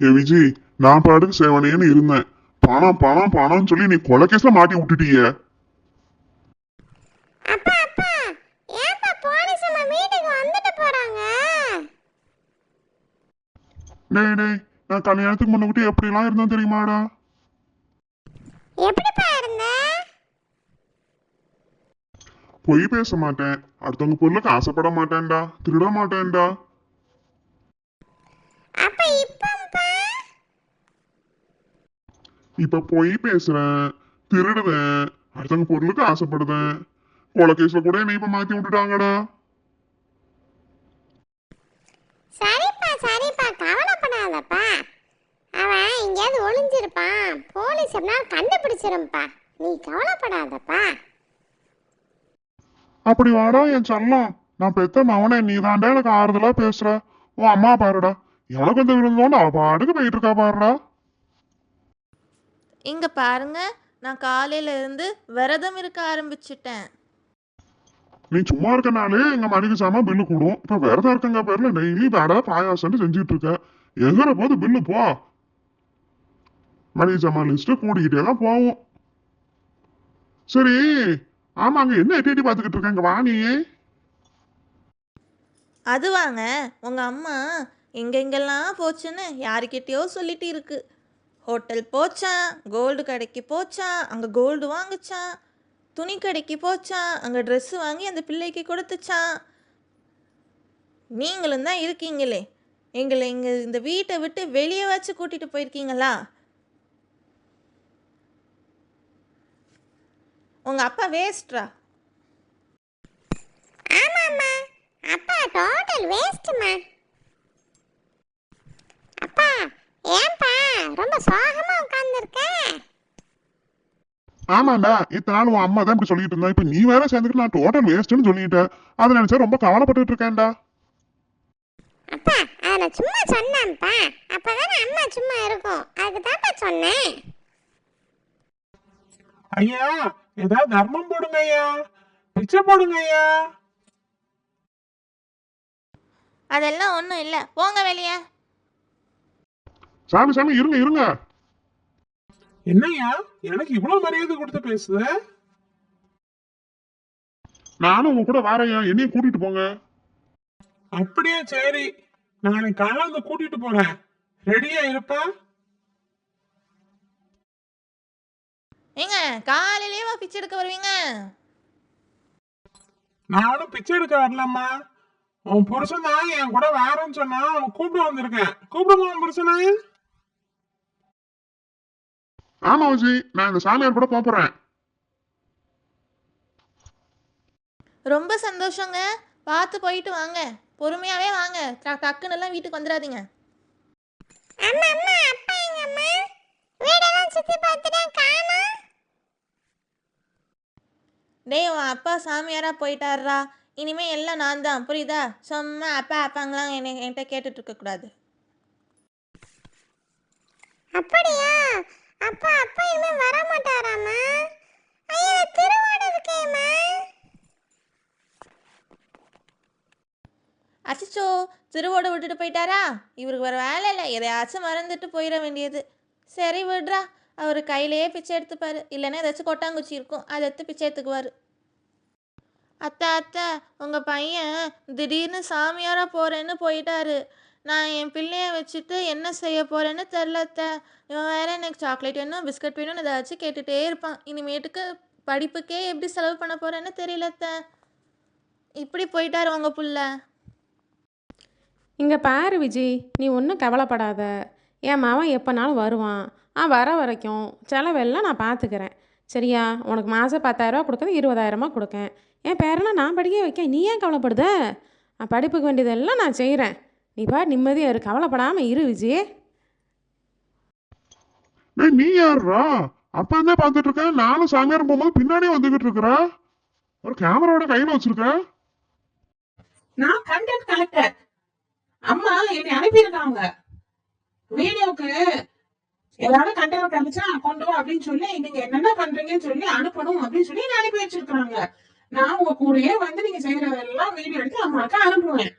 ஏ விஜய் நான் பாட்டுக்கு சேவனேன்னு இருந்தேன். பணம் பணம் பணம்னு சொல்லி நீ கொலைகேஸ்ல மாட்டி விட்டுட்டியே. அப்பா அப்பா ஏன்ப்பா போலீஸ் நம்ம வீட்டுக்கு வந்துட்டு போறாங்க? டேய் டேய் நான் கல்யாணத்துக்கு முன்னக்கூட்டி எப்படிலாம் இருந்தேன் தெரியுமாடா? எப்படிப்பா இருந்த? பொய் பேச மாட்டேன். அடுத்தவங்க பொருளுக்கு ஆசைப்பட மாட்டேன்டா. திருட மாட்டேன்டா அப்ப இப்பப்பா இப்ப பொய் பேசுறேன் திருடுவேன் அடுத்தவங்க பொருளுக்கு ஆசைப்படுவேன். கொலைகேஸ்ல கூட என்னை இப்ப மாத்தி விட்டுட்டாங்கடா. சரிப்பா சரிப்பா. கவலைப்படாதப்பா அவன் எங்கேயாவது ஒளிஞ்சிருப்பான். போலீஸ் எப்படினா கண்டுபிடிச்சிரும்பா நீ கவலைப்படாதப்பா. அப்படி வாடா என் செல்லம். நான் பெத்த மவனே நீ தாண்டா எனக்கு ஆறுதலா பேசுற. உன் அம்மா பாருடா. எனக்கு வந்து விழுந்தோன்னு அவ பாட்டுக்கு போயிட்டு இருக்கா பாருடா. இங்க பாருங்க நான் காலையில இருந்து விரதம் இருக்க ஆரம்பிச்சிட்டேன். நீ சும்மா இருக்கனாலே எங்க மணிக்கு சாமா பில்லு கூடும். இப்ப விரதம் இருக்கங்க பேர்ல டெய்லி வடை பாயாசம்னு செஞ்சுட்டு இருக்க. எங்கிற போது பில்லு போ. மளிகை சாமான் லிஸ்ட் கூடிக்கிட்டே தான் போவோம். சரி ஆமாங்க என்ன எட்டி எட்டி பார்த்துக்கிட்டு இருக்க? இங்க வா நீ. அது வாங்க உங்க அம்மா எங்கெங்கெல்லாம் போச்சுன்னு யாருக்கிட்டயோ சொல்லிட்டு இருக்கு. ஹோட்டல் போச்சான் கோல்டு கடைக்கு போச்சான் அங்கே கோல்டு வாங்குச்சான் துணி கடைக்கு போச்சான் அங்கே ட்ரெஸ்ஸு வாங்கி அந்த பிள்ளைக்கு கொடுத்துச்சான் நீங்களும் தான் இருக்கீங்களே. எங்களை இங்கே இந்த வீட்டை விட்டு வெளியே வச்சு கூட்டிகிட்டு போயிருக்கீங்களா? உங்கள் அப்பா வேஸ்ட்ரா ஆமாம்மா. அப்பா டோட்டல் வேஸ்ட்மா அப்பா ஏன்பா ரொம்ப சோகமா உட்கார்ந்துருக்க. ஆமாண்டா இத்தனை நாள் உன் அம்மா தான் இப்படி சொல்லிட்டு இருந்தா. இப்ப நீ வேற சேர்ந்துட்டு நான் டோட்டல் வேஸ்ட்னு சொல்லிட்டேன் அதை நினைச்சா ரொம்ப கவலைப்பட்டுட்டு இருக்கேன்டா. அப்பா அதை நான் சும்மா சொன்னேன்ப்பா. அப்பதானே அம்மா சும்மா இருக்கும். அதுக்கு தான்ப்பா சொன்னேன். ஐயா ஏதாவது தர்மம் போடுங்க ஐயா. பிச்சை போடுங்க ஐயா. அதெல்லாம் ஒன்றும் இல்லை. போங்க வெளியே. சாமி சாமி இருங்க இருங்க. என்னய்யா? எனக்கு இவ்வளவு மரியாதை கொடுத்து பேசுத நானும் உங்க கூட வாரையா என்னையும் கூட்டிட்டு போங்க. அப்படியே சரி. நாளைக்கு காலையில வந்து கூட்டிட்டு போறேன். ரெடியா இருப்பா? ஏங்க காலையிலேயே வா பிச்சை எடுக்க வருவீங்க. நானும் பிச்சை எடுக்க வரலம்மா. உன் புருஷன் தான் என் கூட வேறன்னு சொன்னா அவன் கூப்பிட வந்திருக்கேன். கூப்பிடுங்க உன் புருஷனை. ஆமா விஜி. நான் இந்த சாமியார் கூட போறேன். ரொம்ப சந்தோஷங்க. பார்த்து போயிட்டு வாங்க. பொறுமையாகவே வாங்க. டக்குன்னு எல்லாம் வீட்டுக்கு வந்துடாதீங்க. அம்மா அம்மா அப்பா எங்க அம்மா? வீடெல்லாம் சுத்தி பார்த்துட்டேன் காணோம். டேய் உன் அப்பா சாமியாராக போயிட்டாருடா. இனிமே எல்லாம் நான் தான். புரியுதா? சும்மா அப்பா அப்பாங்களாம் என்னை என்கிட்ட கேட்டுட்டு இருக்கக்கூடாது. அப்படியா? அப்பா அப்பா இனிமே வர மாட்டாராமா ஐயோ திருவாடு இருக்கேம்மா அச்சோ திருவோட விட்டுட்டு போயிட்டாரா? இவருக்கு வேறு வேலை இல்லை. எதையாச்சும் மறந்துட்டு போயிட வேண்டியது. சரி விடுறா. அவர் கையிலேயே பிச்சை எடுத்துப்பாரு. இல்லைன்னா ஏதாச்சும் கொட்டாங்குச்சி இருக்கும். அதை எடுத்து பிச்சை எடுத்துக்குவார். அத்தை அத்தை உங்கள் பையன் திடீர்னு சாமியாராக போகிறேன்னு போயிட்டாரு. நான் என் பிள்ளைய வச்சுட்டு என்ன செய்ய போகிறேன்னு தெரில அத்தை. இவன் வேற எனக்கு சாக்லேட் வேணும் பிஸ்கட் வேணும்னு ஏதாச்சும் கேட்டுகிட்டே இருப்பான். இனிமேட்டுக்கு படிப்புக்கே எப்படி செலவு பண்ண போகிறேன்னு தெரியல அத்தை. இப்படி போயிட்டாரு உங்கள் புள்ள. இங்கே பாரு விஜி நீ ஒன்றும் கவலைப்படாத. என் மாவன் எப்போனாலும் வருவான். ஆ வர வரைக்கும் செலவெல்லாம் நான் பார்த்துக்கிறேன் சரியா? உனக்கு மாதம் பத்தாயிரரூபா கொடுக்குறது இருபதாயிரமா கொடுக்கேன். என் பேரெல்லாம் நான் படிக்க வைக்க நீ ஏன் கவலைப்படுத? நான் படிப்புக்கு வேண்டியதெல்லாம் நான் செய்கிறேன் நீ பாரு நிம்மதியாக இரு கவலைப்படாமல் இரு விஜி. டேய் நீ யாருடா அப்பா தான் பார்த்துட்டு இருக்கேன். நானும் சாமியார் போகும்போது பின்னாடியே வந்துகிட்டு இருக்கிற. ஒரு கேமராவோட கையில வச்சிருக்க. நான் கண்டென்ட் கலெக்டர் அம்மா என்னை அனுப்பியிருக்காங்க. வீடியோக்கு ஏதாவது கண்டென்ட் கிடைச்சா கொண்டு வா அப்படின்னு சொல்லி நீங்க என்னென்ன பண்றீங்கன்னு சொல்லி அனுப்பணும் அப்படின்னு சொல்லி என்னை அனுப்பி வச்சிருக்காங்க நான் உங்க கூடயே வந்து நீங்க செய்யறதெல்லாம் வீடியோ எடுத்து அம்மாவுக்கு அனுப்புவேன்.